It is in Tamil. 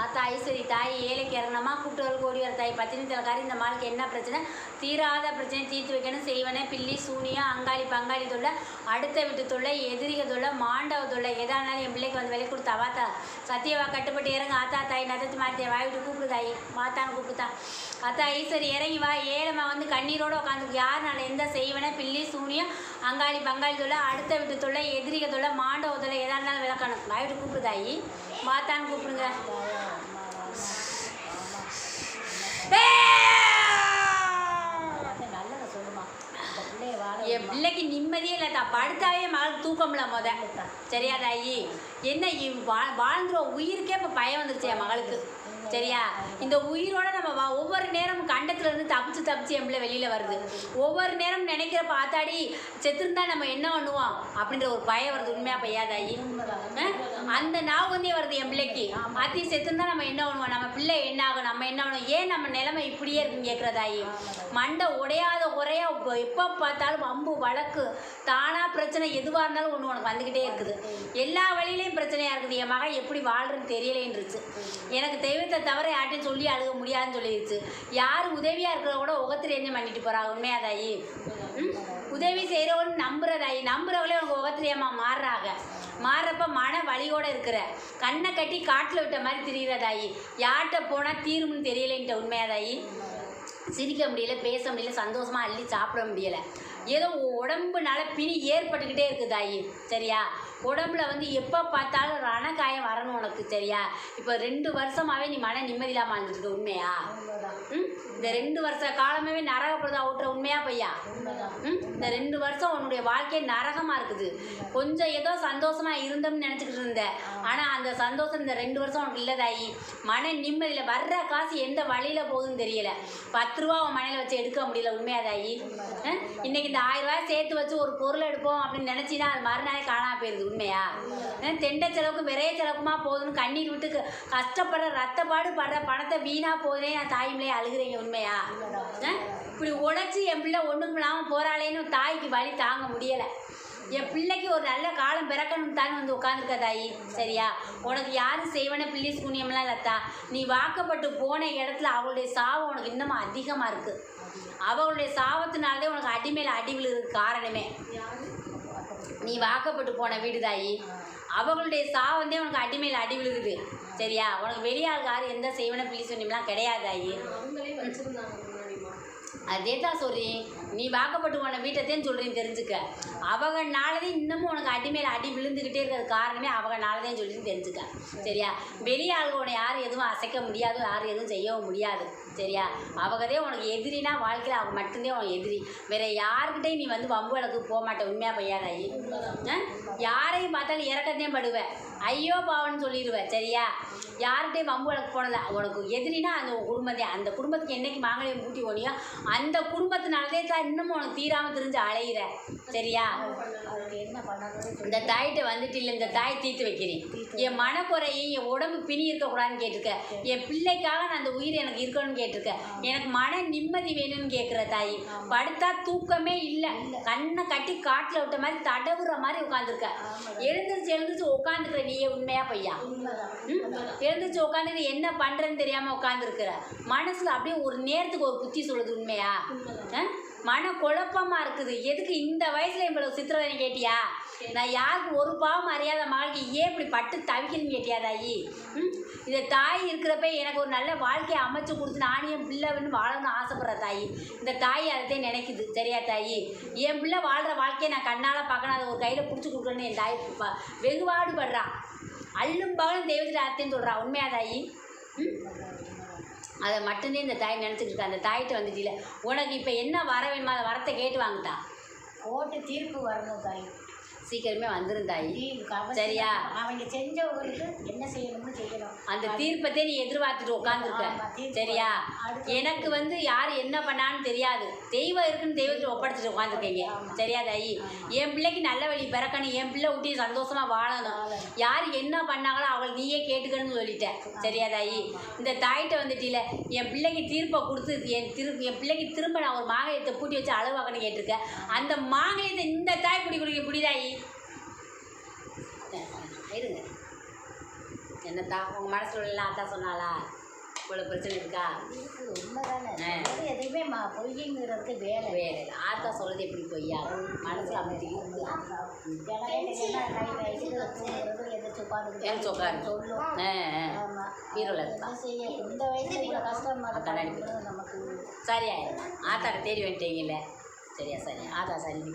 ஆத்தா ஐஸ்வரி தாய் ஏழைக்கு இறங்கணுமா? கூட்டுறவு கோடி வர தாய் பத்தினி தலைக்காரி இந்த மாளுக்கு என்ன பிரச்சனை? தீராத பிரச்சனை தீர்த்து வைக்கணும். செய்வனே பில்லி சூனியா அங்காளி பங்காளி தொல்லை அடுத்த வீட்டு தொல்லை எதிரிக தொல்லை மாண்டவ தொல்லை எதா இருந்தாலும் என் பிள்ளைக்கு வந்து விலை கொடுத்தா வாத்தா. சத்தியவா கட்டுப்பட்டு இறங்க ஆத்தா தாய் நதத்து மாத்தே வாய் விட்டு கூப்பிடு தாய். மாத்தான்னு கூப்பிடுதா அத்தா ஐஸ்வரி இறங்கி வா. ஏழமா வந்து கண்ணீரோடு உட்காந்து யாருனால எந்த செய்வனே பில்லி சூனியா அங்காளி பங்காளி தொல்லை அடுத்த வீட்டு தொல்லை எதிரிக தொல்லை மாண்டவ தொல்லை எதா இருந்தாலும் விளக்கணும். வாய் விட்டு கூப்பிடு தாயி. மாத்தான்னு கூப்பிடுங்க. என் பிள்ளைக்கு நிம்மதியே இல்லை தான் படுத்தாவே மகளுக்கு தூக்கம்ல முத. சரியா தாயி? என்ன வாழ்ந்துருவோம் உயிருக்கே இப்போ பயம் வந்துருச்சு என் மகளுக்கு. சரியா? இந்த உயிரோட நம்ம வா ஒவ்வொரு நேரம் கண்டத்துல இருந்து தப்பிச்சு தப்பிச்சு என் பிள்ளை வெளியில வருது. ஒவ்வொரு நேரம் நினைக்கிற பார்த்தாடி செத்துருந்தா நம்ம என்ன பண்ணுவோம்? அப்படின்ற ஒரு பயம் வருது உண்மையா பையாதாயி அந்த ஞாபகந்தே வருது என் பிள்ளைக்கு. அத்தி செத்துருந்தா நம்ம என்ன பண்ணுவோம்? நம்ம பிள்ளை என்ன ஆகும்? நம்ம என்ன பண்ணுவோம் ஏன் நம்ம நிலைமை இப்படியே இருக்குன்னு கேட்குறதாயி மண்டை உடையாத குறையா எப்போ பார்த்தாலும் அம்பு வழக்கு தானா பிரச்சனை எதுவாக இருந்தாலும் ஒன்று உனக்கு வந்துக்கிட்டே இருக்குது. எல்லா வழியிலையும் பிரச்சனையாக இருக்குது. என் மகன் எப்படி வாழ்றன்னு தெரியலேன்றுச்சு. எனக்கு தெய்வத்தை தவிர யார்ட்டையும் சொல்லி அழுக முடியாதுன்னு சொல்லிடுச்சு யார் உதவியாக இருக்கிற கூட உகத்துல என்ன பண்ணிட்டு போகிறாங்க உண்மையாதாயி? ம்? உதவி செய்கிறவன் நம்புறதாயி. நம்புறவங்களே உனக்கு உகத்திரியம்மா மாறுறாங்க மாறுறப்ப மன வலியோட இருக்கிற கண்ணை கட்டி காட்டில் விட்ட மாதிரி திரிகிறதாயி யார்கிட்ட போனால் தீரும்னு தெரியலேன்ட்ட உண்மையாதாயி? சிரிக்க முடியல பேச முடியல சந்தோஷமா அள்ளி சாப்பிட முடியலை. ஏதோ உடம்புனால பிணி ஏற்பட்டுக்கிட்டே இருக்குது தாயி சரியா? உடம்புல வந்து எப்போ பார்த்தாலும் ரணக்காயம் வரணும் உனக்கு சரியா? இப்போ ரெண்டு வருஷமாவே நீ மன நிம்மதி இல்லாமல் இருந்துருக்கு உண்மையா? ம்? இந்த ரெண்டு வருஷ காலமே நரகப்படுதா ஓட்டுற உண்மையா பையா ம்? இந்த ரெண்டு வருஷம் உன்னுடைய வாழ்க்கை நரகமாக இருக்குது. கொஞ்சம் ஏதோ சந்தோஷமா இருந்தோம்னு நினச்சிக்கிட்டு இருந்த ஆனால் அந்த சந்தோஷம் இந்த ரெண்டு வருஷம் உனக்கு இல்லை தாயி. மன நிம்மதியில் வர்ற காசு எந்த வழியில் போகுதுன்னு தெரியல. பத்து ரூபா உன் மனையில் வச்சு எடுக்க முடியல உண்மையா தாயி? இன்னைக்கு இந்த ஆயிரம் ரூபாய் சேர்த்து வச்சு ஒரு பொருள் எடுப்போம் அப்படின்னு நினச்சினா அது மறுநாளே காணாம போயிடுது உண்மையா? தெண்டை செலவுக்கு விரைய செலவுக்குமா போதும்னு கண்ணீர் விட்டு கஷ்டப்படுற ரத்தப்பாடு படுற பணத்தை வீணாக போகுதே நான் தாய்மலையே அழுகிறீங்க உண்மையா? இப்படி உழைச்சி என் பிள்ளை ஒன்றுக்கு இல்லாமல் போகிறாளேன்னு தாய்க்கு வலி தாங்க முடியலை. என் பிள்ளைக்கு ஒரு நல்ல காலம் பிறக்கணும் தான் வந்து உட்காந்துருக்க தாயி. சரியா? உனக்கு யாரும் செய்வன பிள்ளை சூனியம்லாம் இல்லத்தா நீ வாக்கப்பட்டு போன இடத்துல அவளுடைய சாவு உனக்கு இன்னமும் அதிகமாக இருக்குது அவளுடைய சாபத்தினாலே உனக்கு அடி மேல அடி விழுகிறதுக்கு காரணமே. நீ வாக்கப்பட்டு போன வீடு தாயி. அவங்களுடைய சாவந்தே உனக்கு அடி அடி விழுகுது. சரியா? உனக்கு வெளியாள் யாரும் எந்த செய்வன பிள்ளை சூனியம்லாம் கிடையாது தாயி. அவங்களே அதே தான் சொல்கிறேன் நீ வாக்கப்பட்டு போன வீட்டைத்தேன்னு சொல்கிறேன் தெரிஞ்சுக்க. அவங்கனாலதே இன்னமும் உனக்கு அடி அடி விழுந்துக்கிட்டே இருக்கிறது காரணமே அவங்கனாலதான் சொல்லின்னு தெரிஞ்சுக்க. சரியா? வெளிய ஆளுங்க உன்னை யாரும் எதுவும் அசைக்க முடியாது யாரும் எதுவும் செய்யவும் முடியாது. சரியா? அவங்கதே உனக்கு எதிரினா வாழ்க்கையில் அவங்க மட்டும்தான் உனக்கு எதிரி. வேற யாருக்கிட்டையும் நீ வந்து வம்பு வழக்கு போக மாட்டேன் உண்மையாக பையாதாயி யாரையும் பார்த்தாலும் இறக்கத்தையும் படுவேன் ஐயோ பாவன்னு சொல்லிடுவேன் சரியா? யார்கிட்டையும் வம்பு வழக்கு போனல உனக்கு எதிரினா அந்த குடும்பத்தை அந்த குடும்பத்துக்கு என்னைக்கு மாங்கல்யம் கூட்டி ஓனியோ அந்த குடும்பத்தினாலதே தான் இன்னமும் உனக்கு தீராமல் தெரிஞ்சு அலையிற. சரியா? இந்த தாய்கிட்ட வந்துட்டு இல்லை இந்த தாய் தீர்த்து வைக்கிறேன். என் மனக்குறையும் என் உடம்பு பிணி இருக்கக்கூடாதுன்னு கேட்டிருக்க. என் பிள்ளைக்காக நான் அந்த உயிர் எனக்கு இருக்கணும்னு கேட்டிருக்க. எனக்கு மன நிம்மதி வேணும்னு கேட்குற தாய். படுத்தா தூக்கமே இல்லை. கண்ணை கட்டி காட்டில் விட்ட மாதிரி தடவுற மாதிரி உட்காந்துருக்க எழுந்திருச்சு எழுந்திருச்சு உட்காந்துக்கிற நீயே உண்மையா பையா? எழுந்திருச்சு உட்காந்துட்டு என்ன பண்ணுறேன்னு தெரியாமல் உட்காந்துருக்குற மனசில் அப்படியே ஒரு நேரத்துக்கு ஒரு புத்தி சொல்லுது உண்மையா? மன குழப்பமா இருக்குது. எதுக்கு இந்த வயசுல இவ்வளவு சித்திரவதை கேட்டியா? நான் யாருக்கு ஒரு பாவம் அறியாத மகளுக்கு ஏன் இப்படி பட்டு தவிக்கணும்னு கேட்டியா தாயி? ம்? இந்த தாய் இருக்கிறப்ப எனக்கு ஒரு நல்ல வாழ்க்கையை அமைச்சு கொடுத்து நானும் என் பிள்ளைன்னு வாழணும்னு ஆசைப்படுற தாயி. இந்த தாய் அதை நினைக்குது. சரியா தாயி? என் பிள்ளை வாழ்கிற வாழ்க்கையை நான் கண்ணால் பார்க்கணும். அதை ஒரு கையில் பிடிச்சி கொடுக்கணும்னு என் தாய் ப- படுறா அள்ளும் பகலும் தெய்வத்தில் அர்த்தம் சொல்கிறான் உண்மையா தாயி? ம்? அதை மட்டும்தான் இந்த தாய் நினச்சிட்டு இருக்கா? அந்த தாய்கிட்ட வந்துட்டில உனக்கு இப்போ என்ன வர வேணுமோ அதை வரத்தை கேட்டு வாங்கிட்டா போட்டு தீர்ப்பு வரணும் தாய். சீக்கிரமே வந்துரும் தாய் தீர்ப்பு அவசியம். சரியா? அவங்க செஞ்சவங்களுக்கு என்ன செய்யணும்னு செய்யணும் அந்த தீர்ப்பத்தை நீ எதிர்பார்த்துட்டு உட்காந்துருக்க சரியா? எனக்கு வந்து யார் என்ன பண்ணான்னு தெரியாது. தெய்வம் இருக்குன்னு தெய்வத்தை ஒப்படைச்சிட்டு உட்காந்துருக்கீங்க சரியா தாயி? என் பிள்ளைக்கு நல்ல வழி பிறக்கணும். என் பிள்ளை ஊட்டி சந்தோஷமா வாழணும். யார் என்ன பண்ணாங்களோ அவளை நீயே கேட்டுக்கணும்னு சொல்லிட்டேன் சரியா தாயி? இந்த தாய்கிட்ட வந்துட்டில என் பிள்ளைக்கு தீர்ப்பை கொடுத்து என் திரு என் பிள்ளைக்கு திரும்ப நான் ஒரு மாங்கல்யத்தை பூட்டி வச்சு அழுவாக்கன்னு கேட்டிருக்கேன் அந்த மாங்கல்யத்தை தாய் இருங்க. என்னத்தா உங்கள் மனசில் உள்ள ஆத்தா சொன்னாளா? இவ்வளோ பிரச்சனை இருக்கா? உண்மைதானே. எதுவுமே மா பொய்யுங்கிறதுக்கு வேலை வேற இல்லை. ஆத்தா சொல்கிறது எப்படி பொய்யா? மனசில் அமைதி. சொல்லும். பீரோல இந்த வயசுல இவ்வளவு கஷ்டமா அதான் நடிப்பு. இருக்கிறது நமக்கு. சரியா ஆத்தாட்ட தேடி வந்துட்டீங்கல்ல. சரியா சரியா. ஆத்தா சரி